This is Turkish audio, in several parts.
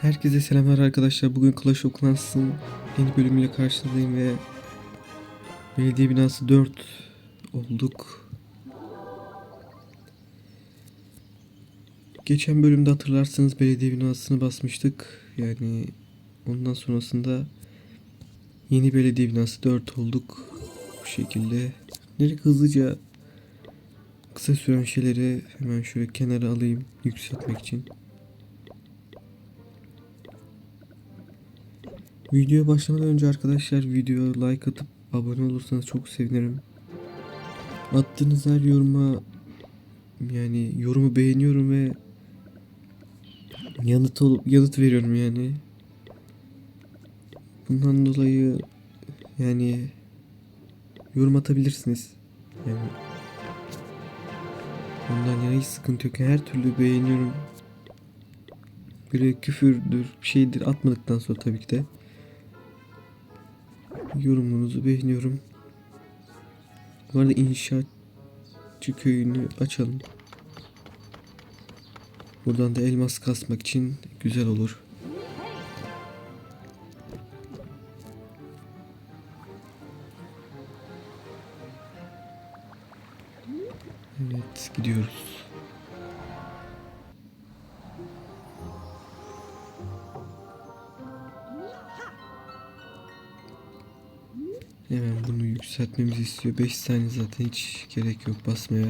Herkese selamlar arkadaşlar. Bugün Clash of Clans'ın yeni bölümüyle karşınızdayım ve belediye binası 4 olduk. Geçen bölümde hatırlarsınız belediye binasını basmıştık. Yani ondan sonrasında yeni belediye binası 4 olduk. Bu şekilde. Direkt hızlıca kısa süren şeyleri hemen şöyle kenara alayım yükseltmek için. Videoya başlamadan önce arkadaşlar videoya like atıp abone olursanız çok sevinirim. Attığınız her yoruma yani yorumu beğeniyorum ve yanıt olup yanıt veriyorum yani. Bundan dolayı yani yorum atabilirsiniz. Yani Bundan yana hiç sıkıntı yok. Her türlü beğeniyorum. Böyle küfürdür, bir şeydir atmadıktan sonra tabii ki de. Yorumunuzu beğeniyorum. Bu arada inşaatçı köyünü açalım. Buradan da elmas kasmak için güzel olur. Hemen bunu yükseltmemizi istiyor. 5 saniye zaten hiç gerek yok basmaya.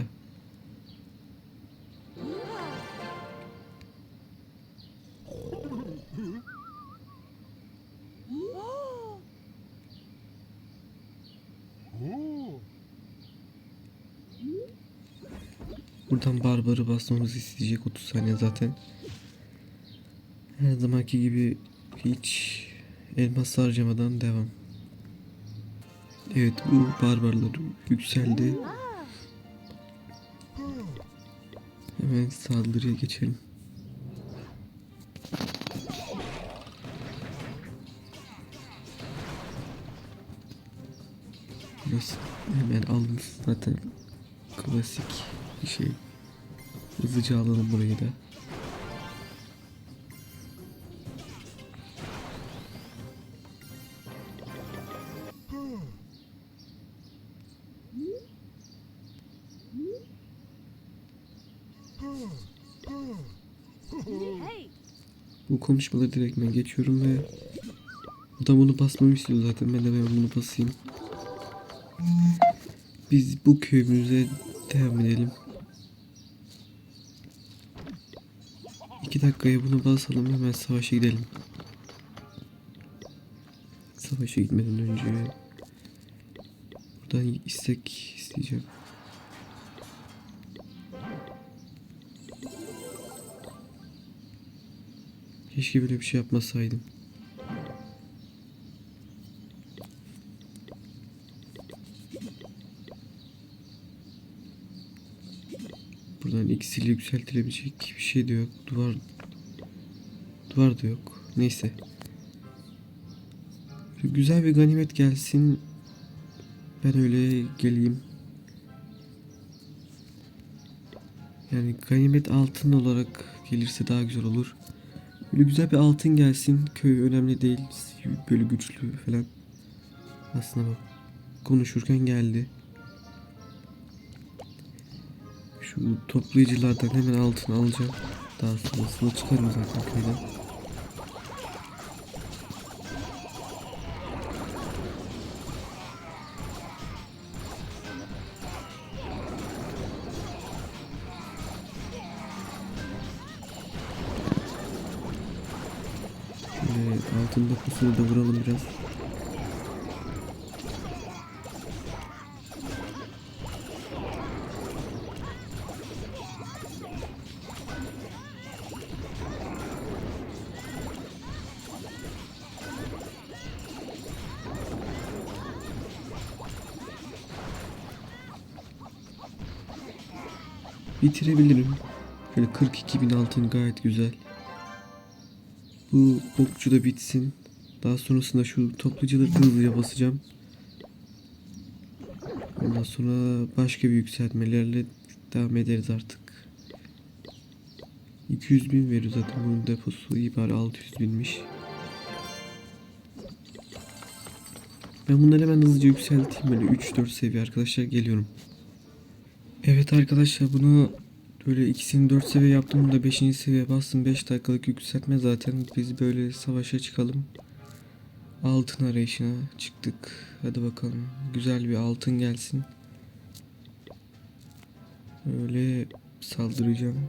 Buradan barbarı basmamızı isteyecek 30 saniye zaten. Her zamanki gibi hiç elmas harcamadan devam. Evet bu barbarlar yükseldi. Hemen saldırıya geçelim. Hemen alın zaten klasik bir şey. Hızlıca alalım burayı da. Bu konuşmaları direkt ben geçiyorum ve adam bunu basmamı istiyor zaten. Ben de ben bunu basayım. Biz bu köyümüze devam edelim. İki dakikaya bunu basalım hemen savaşa gidelim. Savaşa gitmeden önce buradan istek isteyeceğim. Keşke böyle bir şey yapmasaydım. Buradan ikisiyle yükseltilebilecek bir şey de yok. Duvar duvar da yok. Neyse. Güzel bir ganimet gelsin. Ben öyle geleyim. Yani ganimet altın olarak gelirse daha güzel olur. Böyle güzel bir altın gelsin. Köy önemli değil. Böyle güçlü falan. Aslında bak. Konuşurken geldi. Şu toplayıcılardan hemen altın alacağım. Daha sonrasında çıkarım zaten köyden. Altın dokusunu da vuralım biraz. Bitirebilirim. Şöyle 42 bin altın gayet güzel. Bu okçu da bitsin. Daha sonrasında şu toplayıcıları hızlıca basacağım. Ondan sonra başka bir yükseltmelerle devam ederiz artık. 200 bin veriyor zaten bunun deposu iyi bari 600 binmiş. Ben bunları hemen hızlıca yükselteyim böyle 3-4 seviye arkadaşlar geliyorum. Evet arkadaşlar bunu böyle ikisini 4 seviye yaptım bunu da 5. seviye bastım 5 dakikalık yükseltme zaten biz böyle savaşa çıkalım. Altın arayışına çıktık. Hadi bakalım güzel bir altın gelsin. Öyle saldıracağım.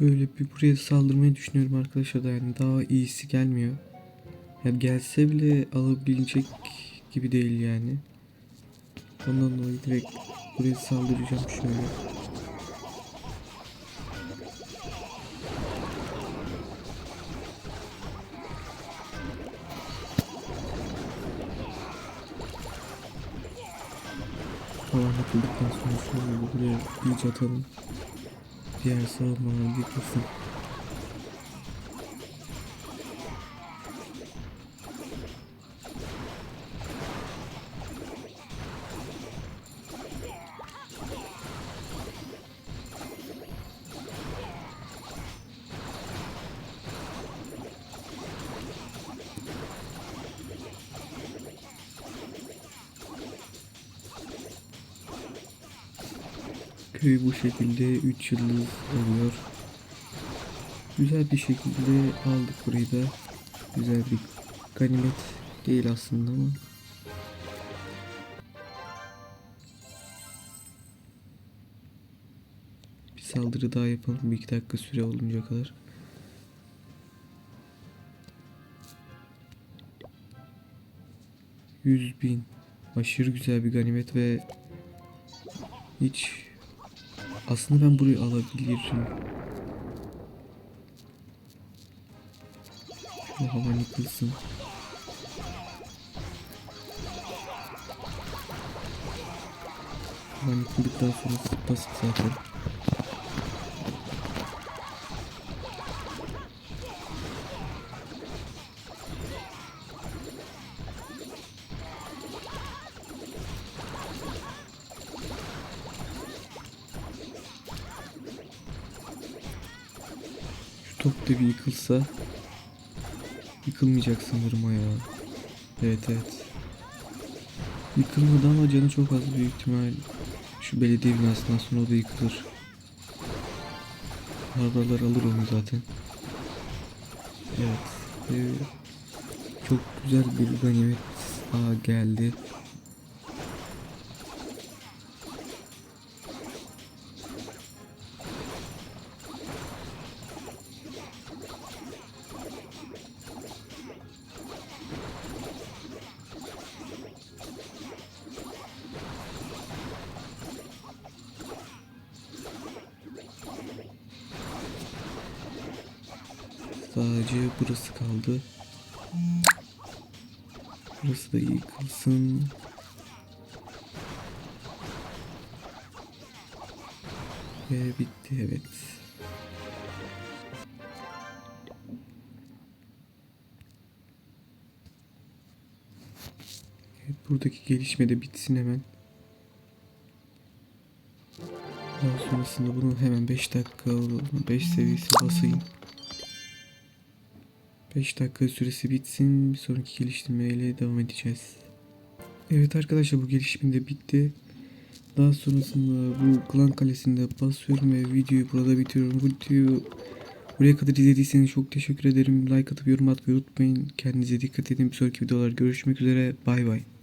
Böyle bir buraya saldırmayı düşünüyorum arkadaşlar da yani daha iyisi gelmiyor. Ya gelse bile alabilecek gibi değil yani. Ondan dolayı direkt buraya saldıracağım şöyle. Falan yapıldıktan sonra şöyle buraya iyice atalım. Diğer savunmalar yıkılsın. Köy bu şekilde 3 yıldız oluyor. Güzel bir şekilde aldık burayı da. Güzel bir ganimet değil aslında ama. Bir saldırı daha yapalım. Bir iki dakika süre olunca kadar. Yüz bin. Aşırı güzel bir ganimet ve hiç aslında ben burayı alabilirim. Şu hava yıkılsın. Hava yıkıldıktan sonra basit zaten. Top da yıkılsa Yıkılmayacak sanırım o ya. Evet evet. Yıkılmadı ama canı çok az büyük ihtimal. Şu belediye binasından sonra o da yıkılır. Arabalar alır onu zaten. Evet. Ee, çok güzel bir ganimet daha geldi. Sadece burası kaldı. Burası da yıkılsın. Ve bitti evet. Evet buradaki gelişme de bitsin hemen. Daha sonrasında bunu hemen 5 dakika 5 seviyesi basayım. 5 dakika süresi bitsin. Bir sonraki geliştirmeyle devam edeceğiz. Evet arkadaşlar bu gelişme de bitti. Daha sonrasında bu klan kalesinde basıyorum ve videoyu burada bitiriyorum. Bu videoyu buraya kadar izlediyseniz çok teşekkür ederim. Like atıp yorum atmayı unutmayın. Kendinize dikkat edin. Bir sonraki videolar görüşmek üzere. Bay bay.